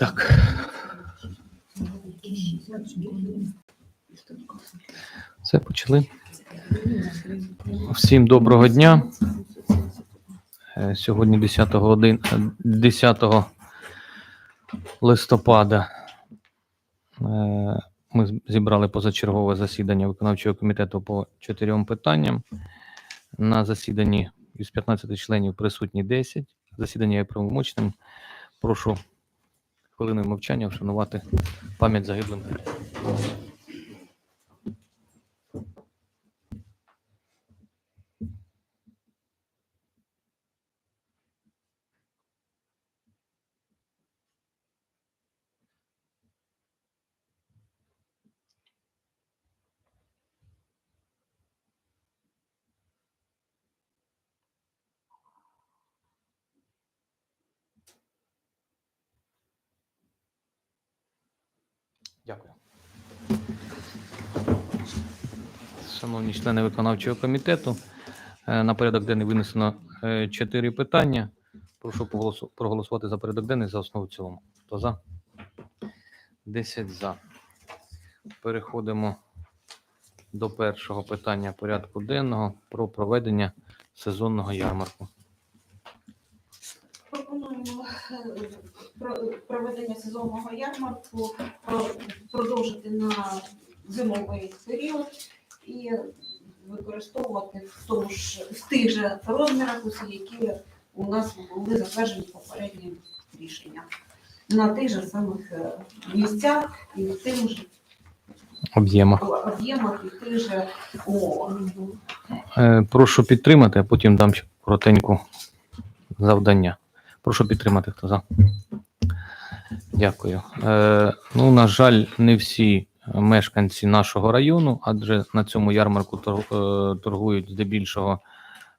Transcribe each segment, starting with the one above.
Так. Все, почали. Всім доброго дня. Е, Сьогодні 10 годин, е, 10 листопада е, ми зібрали позачергове засідання виконавчого комітету по чотирьом питанням. На засіданні із 15 членів присутні 10. Засідання є правомочним. Прошу хвилиною мовчання вшанувати пам'ять загиблим. Дякую. Шановні члени виконавчого комітету, е, на порядок денний винесено е, чотири питання. Прошу проголосувати за порядок денний за основу цілому. Хто за? 10 за. Переходимо до першого питання порядку денного про проведення сезонного ярмарку. Пропонуємо е, про- проведення сезонного ярмарку продовжити на зимовий період і використовувати в тому ж в тих же розмірах, усі, які у нас були затверджені попереднім рішенням. На тих же самих е, місцях і в тим же Об'ємах. об'ємах, і тих же умовах. Е, Прошу підтримати, а потім дам коротеньку завдання. Прошу підтримати, хто за. Дякую. Е, ну, на жаль, не всі мешканці нашого району, адже на цьому ярмарку е, торгують здебільшого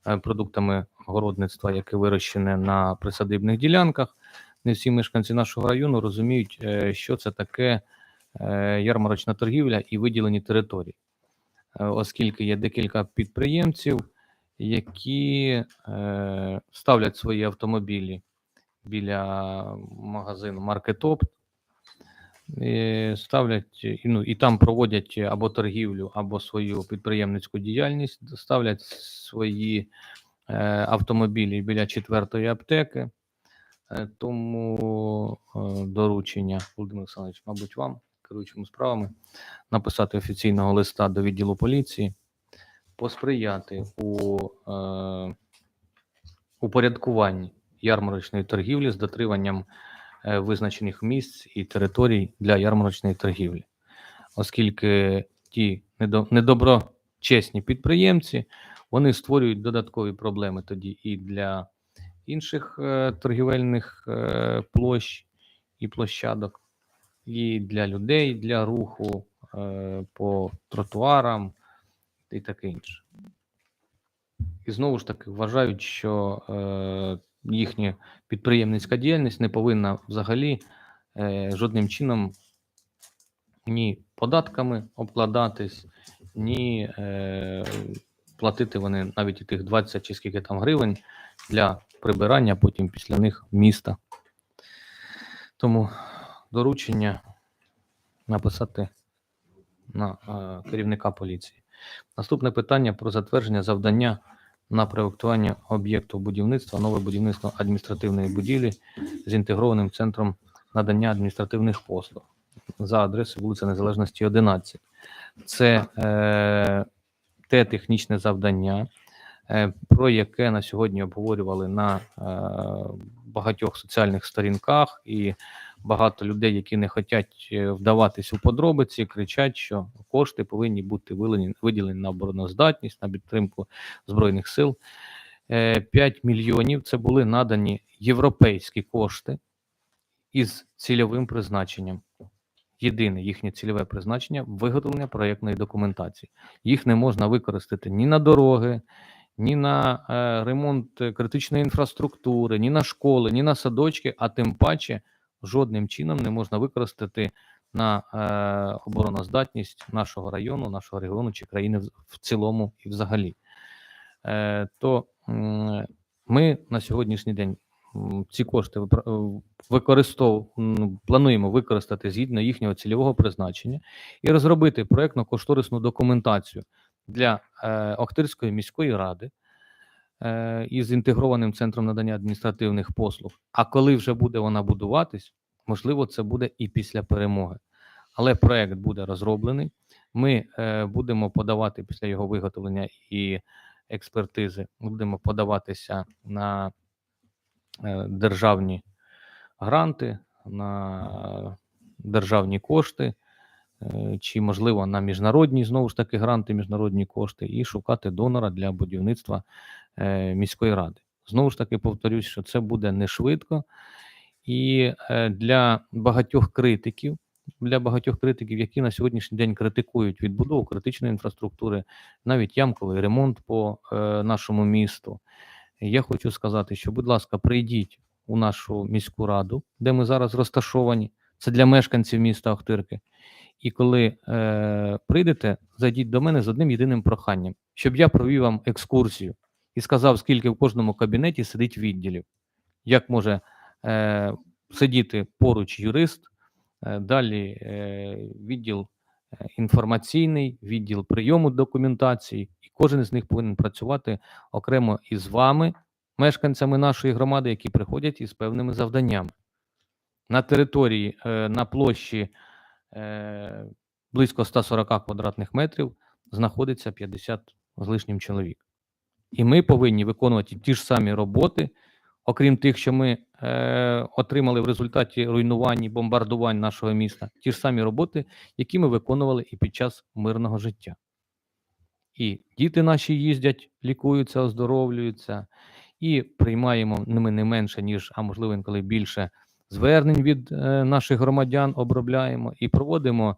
е, продуктами городництва, яке вирощене на присадибних ділянках. Не всі мешканці нашого району розуміють, е, що це таке ярмарочна торгівля і виділені території оскільки є декілька підприємців, які ставлять свої автомобілі біля магазину Маркетоп, і ставлять і, ну, і там проводять або торгівлю, або свою підприємницьку діяльність, ставлять свої е, автомобілі біля четвертої аптеки. Е, Тому е, доручення, Володимир Олександрович, мабуть, вам, керуючому справами, написати офіційного листа до відділу поліції, посприяти у е, упорядкуванні ярмарочної торгівлі з дотриманням е, визначених місць і територій для ярмарочної торгівлі, оскільки ті недоброчесні підприємці вони створюють додаткові проблеми тоді і для інших е, торгівельних е, площ і площадок, і для людей, для руху по тротуарам і таке інше. І знову ж таки вважають, що е, їхня підприємницька діяльність не повинна взагалі е, жодним чином ні податками обкладатись, ні е, платити вони навіть і тих 20 чи скільки там гривень для прибирання потім після них міста. Тому доручення написати на е, керівника поліції. Наступне питання про затвердження завдання на проєктування об'єкту будівництва, нове будівництво адміністративної будівлі з інтегрованим центром надання адміністративних послуг за адресою вулиця Незалежності 11. Це е, те технічне завдання, е, про яке на сьогодні обговорювали на е, багатьох соціальних сторінках, і багато людей, які не хочуть е, вдаватись у подробиці, кричать, що кошти повинні бути виділені на обороноздатність, на підтримку збройних сил. Е, 5 мільйонів це були надані європейські кошти із цільовим призначенням. Єдине їхнє цільове призначення виготовлення проєктної документації. Їх не можна використати ні на дороги, ні на е, ремонт е, критичної інфраструктури, ні на школи, ні на садочки, а тим паче жодним чином не можна використати на е, обороноздатність нашого району, нашого регіону чи країни в, в цілому і взагалі. Е, то м, ми на сьогоднішній день ці кошти е, використов... плануємо використати згідно їхнього цільового призначення і розробити проєктно-кошторисну документацію для е, Охтирської міської ради е, із інтегрованим центром надання адміністративних послуг. А коли вже буде вона будуватись, можливо, це буде і після перемоги. Але проект буде розроблений. Ми е, будемо подавати після його виготовлення і експертизи, будемо подаватися на е, державні гранти, на державні кошти, е, чи, можливо, на міжнародні знову ж таки гранти, міжнародні кошти, і шукати донора для будівництва е, міської ради. Знову ж таки, повторюсь, що це буде не швидко, і е, для багатьох критиків, для багатьох критиків, які на сьогоднішній день критикують відбудову критичної інфраструктури, навіть ямковий ремонт по е, нашому місту. Я хочу сказати, що, будь ласка, прийдіть у нашу міську раду, де ми зараз розташовані. Це для мешканців міста Охтирки. І коли е, прийдете, зайдіть до мене з одним єдиним проханням, щоб я провів вам екскурсію і сказав, скільки в кожному кабінеті сидить відділів, як може е, сидіти поруч юрист, е, далі е, відділ е, інформаційний, відділ прийому документації, і кожен з них повинен працювати окремо із вами, мешканцями нашої громади, які приходять із певними завданнями. На території, е, на площі е, близько 140 квадратних метрів знаходиться 50 з лишнім чоловік. І ми повинні виконувати ті ж самі роботи, окрім тих, що ми е, отримали в результаті руйнувань і бомбардувань нашого міста, ті ж самі роботи, які ми виконували і під час мирного життя. І діти наші їздять, лікуються, оздоровлюються, і приймаємо ми не менше, ніж, а можливо, інколи більше звернень від е, наших громадян, обробляємо і проводимо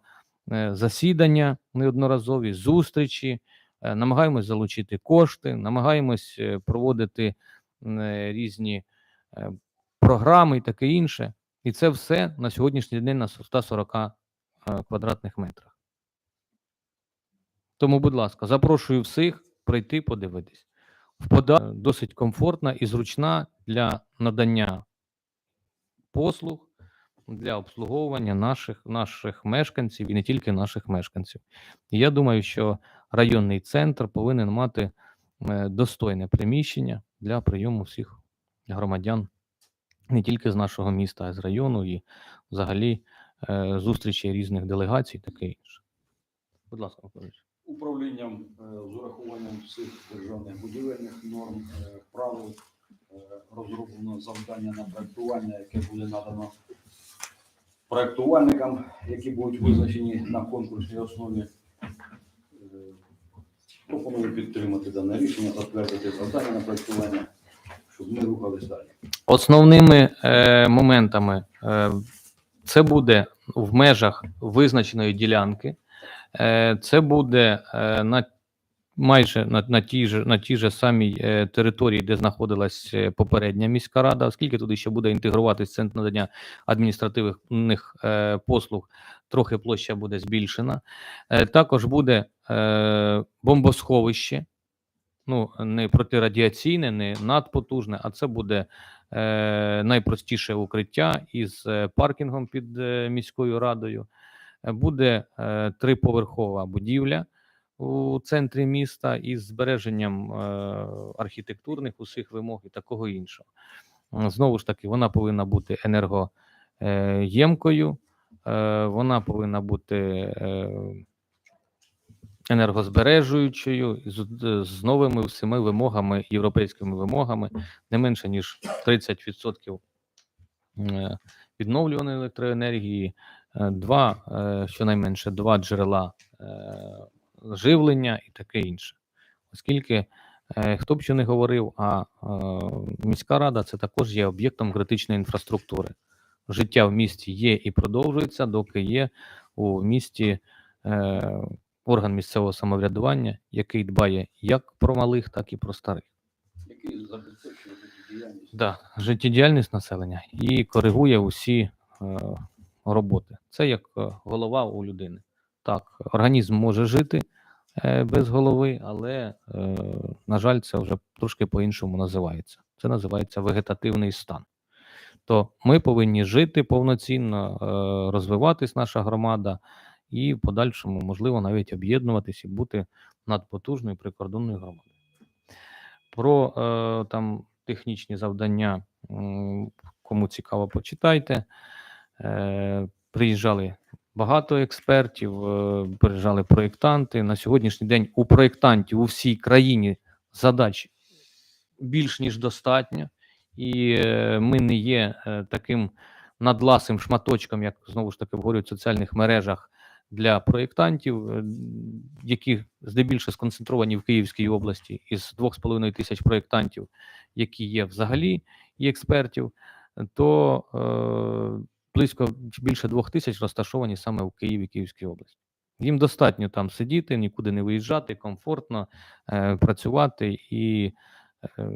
е, засідання неодноразові, зустрічі, намагаємось залучити кошти, намагаємось е, проводити е, різні е, програми і таке інше. І це все на сьогоднішній день на 140 е, квадратних метрах. Тому, будь ласка, запрошую всіх прийти подивитись. Впода досить комфортна і зручна для надання послуг, для обслуговування наших, наших мешканців і не тільки наших мешканців. Я думаю, що районний центр повинен мати е, достойне приміщення для прийому всіх громадян не тільки з нашого міста, а й з району, і взагалі е, зустрічі різних делегацій, таке інше. Будь ласка, Микола Ігорович. управлінням е, з урахуванням всіх державних будівельних норм, правил розроблено завдання на проектування, яке буде надано проектувальникам, які будуть визначені на конкурсній основі. Пропоную підтримати дане рішення, затвердити завдання на проектування, щоб ми рухались далі. Основними е, моментами е, це буде в межах визначеної ділянки, е, це буде е, на майже на, на тій же на тій же самій е, території, де знаходилась е, попередня міська рада, оскільки туди ще буде інтегруватись центр надання адміністративних е, послуг, трохи площа буде збільшена. Е, також буде е, бомбосховище. Ну, не протирадіаційне, не надпотужне, а це буде е, найпростіше укриття із е, паркінгом під міською радою. Буде триповерхова будівля у центрі міста із збереженням архітектурних усіх вимог і такого іншого. Знову ж таки, вона повинна бути енергоємкою, вона повинна бути енергозбережуючою з, з новими всіми вимогами, європейськими вимогами, не менше ніж 30% е, відновлюваної електроенергії, е, два, е, щонайменше два джерела е, живлення і таке інше. Оскільки е, хто б що не говорив, а е, міська рада це також є об'єктом критичної інфраструктури. Життя в місті є і продовжується, доки є у місті е, орган місцевого самоврядування, який дбає як про малих, так і про старих. Які забезпечують діяльність? Да, життєдіяльність населення і коригує усі е, роботи. Це як е, голова у людини. Так, організм може жити е, без голови, але, е, на жаль, це вже трошки по-іншому називається. Це називається вегетативний стан. То ми повинні жити повноцінно, е, розвиватись наша громада, і в подальшому, можливо, навіть об'єднуватись і бути надпотужною прикордонною громадою. Про е, там технічні завдання, кому цікаво, почитайте. Е, приїжджали багато експертів, е, приїжджали проєктанти. На сьогоднішній день у проєктантів у всій країні задач більш ніж достатньо, і е, ми не є е, таким надласим шматочком, як знову ж таки говорять в соціальних мережах для проєктантів, е, які здебільшого сконцентровані в Київській області із 2,5 тисяч проєктантів, які є взагалі і експертів, то е, близько більше двох тисяч розташовані саме в Києві, Київській області. Їм достатньо там сидіти, нікуди не виїжджати, комфортно е, працювати і е,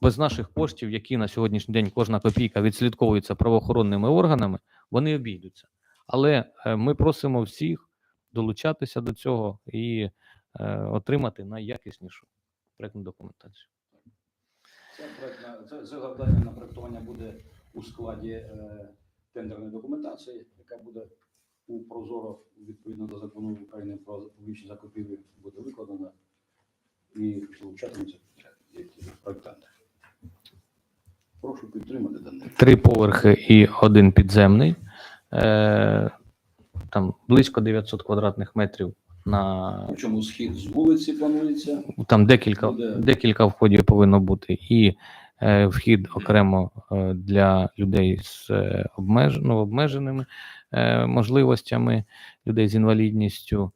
без наших коштів, які на сьогоднішній день кожна копійка відслідковується правоохоронними органами, вони обійдуться. Але е, ми просимо всіх долучатися до цього і е, отримати найякіснішу проектну документацію. Це, проектна- це, завдання на проектування буде у складі е, тендерної документації, яка буде у Прозоро відповідно до закону України про публічні закупівлі буде викладена і долучатимуться які проектанти. Прошу підтримати дане. Три поверхи і один підземний. Е, там близько 900 квадратних метрів на Причому схід з вулиці планується. там декілька, Буде. декілька входів повинно бути, і е, вхід окремо е, для людей з е, обмеж, ну, обмеженими е, можливостями, людей з інвалідністю,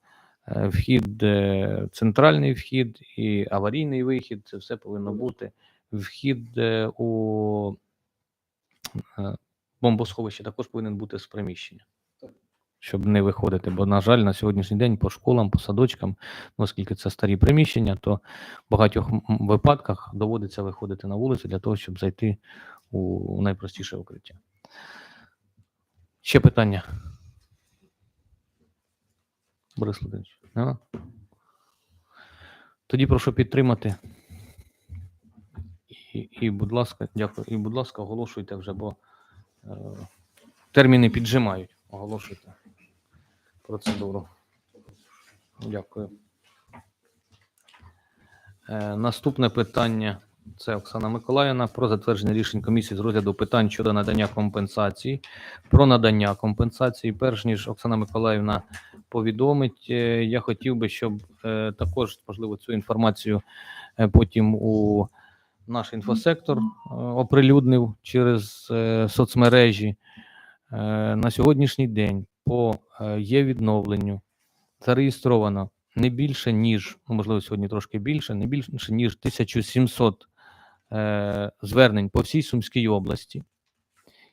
е, вхід, е, центральний вхід і аварійний вихід. Це все повинно бути. Вхід е, у е, бомбосховище також повинен бути з приміщення. Щоб не виходити, бо, на жаль, на сьогоднішній день по школам, по садочкам, оскільки це старі приміщення, то в багатьох випадках доводиться виходити на вулицю для того, щоб зайти у, найпростіше укриття. Ще питання? Борис Володимирович? Тоді прошу підтримати. І, і, будь ласка, дякую. І, будь ласка, оголошуйте вже, бо терміни піджимають. Оголошуйте процедуру. Дякую. Е, наступне питання це Оксана Миколаївна про затвердження рішень комісії з розгляду питань щодо надання компенсації. Про надання компенсації. Перш ніж Оксана Миколаївна повідомить, е, я хотів би, щоб е, також можливо цю інформацію потім у наш інфосектор е, оприлюднив через е, соцмережі. Е, На сьогоднішній день по є відновленню зареєстровано не більше ніж, ну, можливо, сьогодні трошки більше, не більше ніж 1700 е, звернень по всій Сумській області.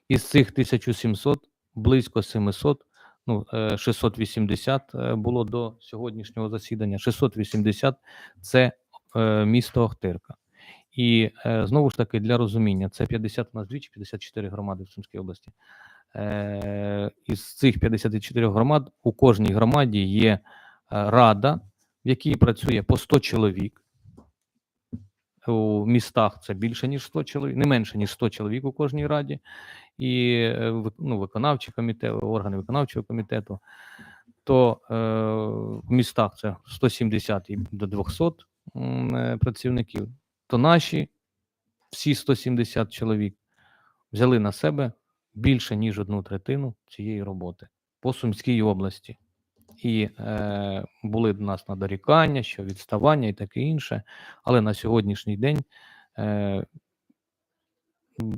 Із цих 1700 близько 700, ну е, 680 е, було до сьогоднішнього засідання. 680 це місто Охтирка. І е, знову ж таки для розуміння, це 50 у нас двічі, 54 громади в Сумській області. Е, із цих 54 громад у кожній громаді є е, рада, в якій працює по 100 чоловік. У містах це більше ніж 100 чоловік, не менше ніж 100 чоловік у кожній раді, і ну, виконавчі комітети, органи виконавчого комітету. То е, в містах це 170 і до 200 е, працівників. То наші всі 170 чоловік взяли на себе більше ніж одну третину цієї роботи по Сумській області. І е, були до нас на дорікання, що відставання і таке інше. Але на сьогоднішній день е,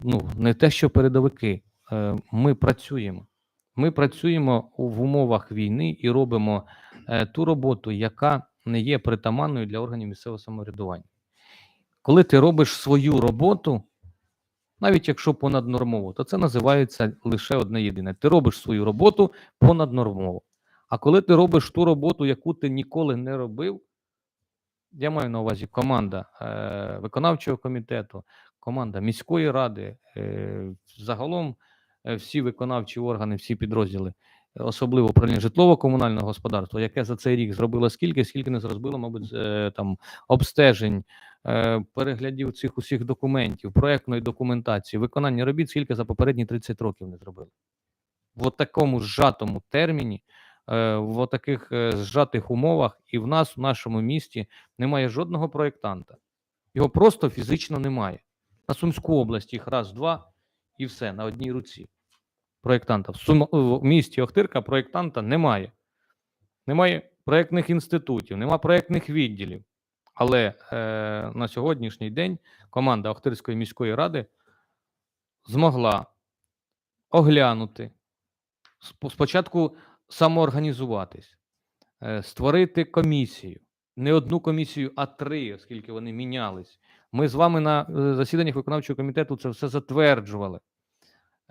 ну, не те, що передовики, е, ми працюємо. Ми працюємо в умовах війни і робимо е, ту роботу, яка не є притаманною для органів місцевого самоврядування. Коли ти робиш свою роботу, навіть якщо понаднормово, то це називається лише одне єдине. Ти робиш свою роботу понаднормово. А коли ти робиш ту роботу, яку ти ніколи не робив, я маю на увазі команда е, виконавчого комітету, команда міської ради, е, загалом е, всі виконавчі органи, всі підрозділи особливо управління житлово-комунального господарства, яке за цей рік зробило скільки, скільки не зробило, мабуть, е, там обстежень, переглядів цих усіх документів, проектної документації, виконання робіт, скільки за попередні 30 років не зробили. В такому зжатому терміні, е, в таких зжатих умовах, і в нас, в нашому місті, немає жодного проєктанта. Його просто фізично немає. На Сумську область їх раз, два і все на одній руці. Проєктанта. В, Сум... в місті Охтирка проєктанта немає. Немає проєктних інститутів, немає проєктних відділів. Але е, на сьогоднішній день команда Охтирської міської ради змогла оглянути, спочатку самоорганізуватись, е, створити комісію. Не одну комісію, а три, оскільки вони мінялись. Ми з вами на е, засіданнях виконавчого комітету це все затверджували.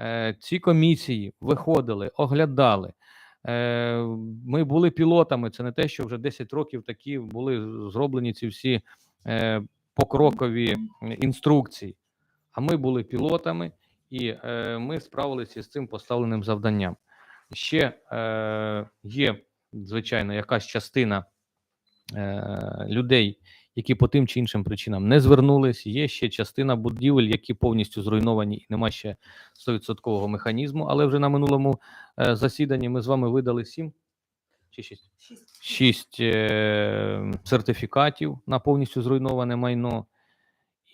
Е, Ці комісії виходили, оглядали. Е, Ми були пілотами. Це не те, що вже 10 років такі були зроблені ці всі е, покрокові інструкції. А ми були пілотами, і е, ми справилися з цим поставленим завданням. Ще є, звичайно, якась частина людей, які по тим чи іншим причинам не звернулись. Є ще частина будівель, які повністю зруйновані, і нема ще 100% механізму. Але вже на минулому е, засіданні ми з вами видали сім чи шість Шість. шість е, сертифікатів на повністю зруйноване майно.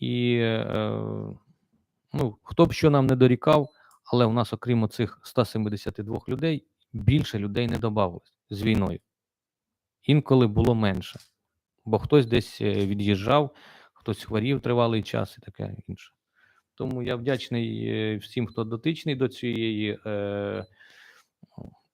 І е, ну, хто б що нам не дорікав, але у нас, окрім цих 172 людей, більше людей не додавалось з війною. Інколи було менше. Бо хтось десь е, від'їжджав, хтось хворів тривалий час і таке інше. Тому я вдячний е, всім, хто дотичний до цієї е,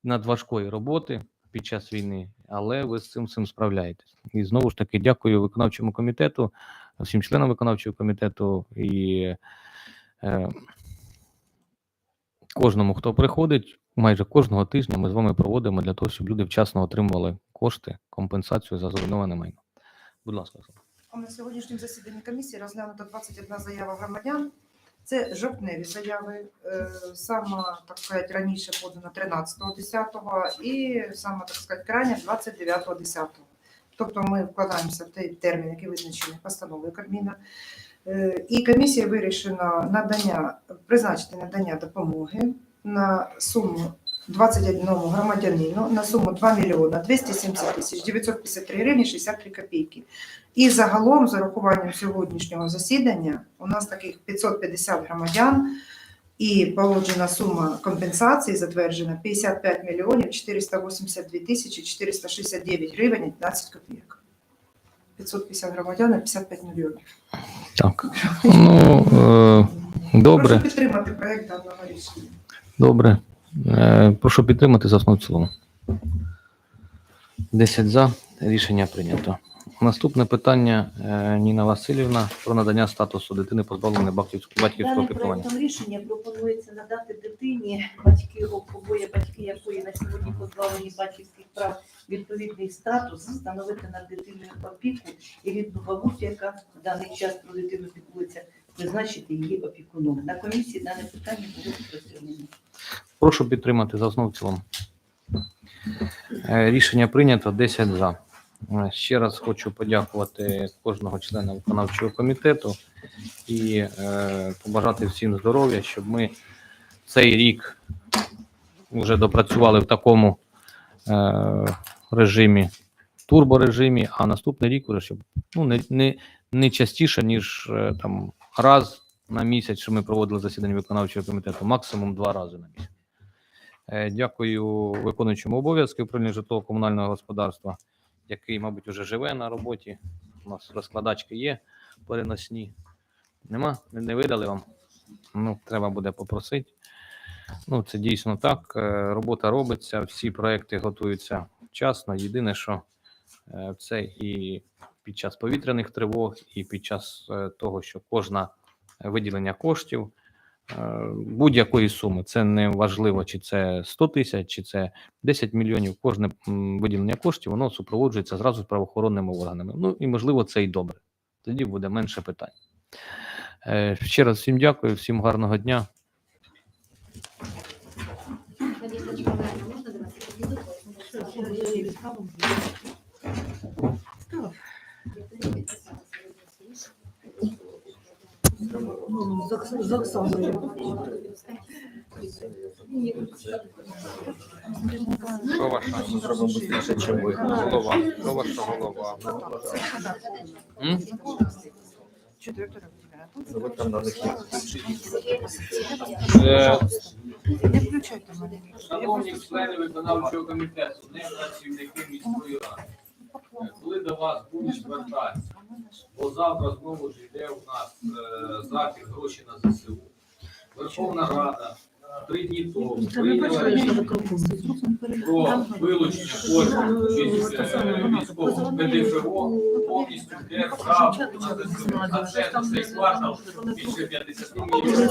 надважкої роботи під час війни, але ви з цим всім справляєтесь. І знову ж таки дякую виконавчому комітету, всім членам виконавчого комітету і е, кожному, хто приходить. Майже кожного тижня ми з вами проводимо для того, щоб люди вчасно отримували кошти, компенсацію за зруйноване майно. Будь ласка, На сьогоднішньому засіданні комісії розглянуто 21 заява громадян. Це жовтневі заяви. Е, Сама, так сказати, раніше подана 13.10 і сама, так сказати, крайня 29.10. Тобто ми вкладаємося в той термін, який визначений постановою Кабміна. Е, І комісія вирішена надання, призначити надання допомоги на суму 21 громадянину на суму 2 мільйона 270 тисяч 953 гривні 63 копійки. І загалом, з урахуванням сьогоднішнього засідання, у нас таких 550 громадян, і погоджена сума компенсації затверджена 55 мільйонів 482 тисячі 469 гривень 11 копійок. 550 громадян і 55 мільйонів. Так. Ну, е, добре, Прошу підтримати проект даного рішення. добре. Е, прошу підтримати за основу в цілому. 10 за. Рішення прийнято. Наступне питання е, Ніна Васильівна про надання статусу дитини позбавленої батьківського батьківського Даним піклування. проектом рішення пропонується надати дитині, батьки обоє батьки якої на сьогодні позбавлені батьківських прав відповідний статус, встановити над дитиною опіку і рідну бабусю, яка в даний час про дитину піклується, призначити її опікуном. На комісії дане питання було розглянено. Прошу підтримати за основу в цілому. Е, Рішення прийнято 10 за. Е, Ще раз хочу подякувати кожного члена виконавчого комітету і е, побажати всім здоров'я, щоб ми цей рік вже допрацювали в такому е, режимі, турборежимі, а наступний рік вже щоб ну, не, не, не частіше, ніж е, там раз на місяць, що ми проводили засідання виконавчого комітету, максимум два рази на місяць. Е, Дякую виконуючому обов'язки управління житлово-комунального господарства, який, мабуть, вже живе на роботі. У нас розкладачки є переносні. Нема? Не, видали вам? Ну, треба буде попросити. Ну, це дійсно так. Е, Робота робиться, всі проекти готуються вчасно. Єдине, що е, це і під час повітряних тривог, і під час того, що кожна виділення коштів будь-якої суми. Це не важливо, чи це 100 тисяч, чи це 10 мільйонів. Кожне виділення коштів воно супроводжується зразу з правоохоронними органами. Ну і можливо це і добре. Тоді буде менше питань. Е, Ще раз всім дякую, всім гарного дня. Конечно, правильно, можно Що ваша голова? Що ваша голова? Не включайте мене. Шановні члени виконавчого комітету, не працівники міської ради. Коли до вас будуть звертатися, бо завтра знову ж йде у нас е, захід гроші на ЗСУ. Верховна Рада три дні тому прийняла рішення про вилучення коштів е, військового ПДФО повністю державу на ЗСУ. А це за цей квартал більше 50 мільйонів.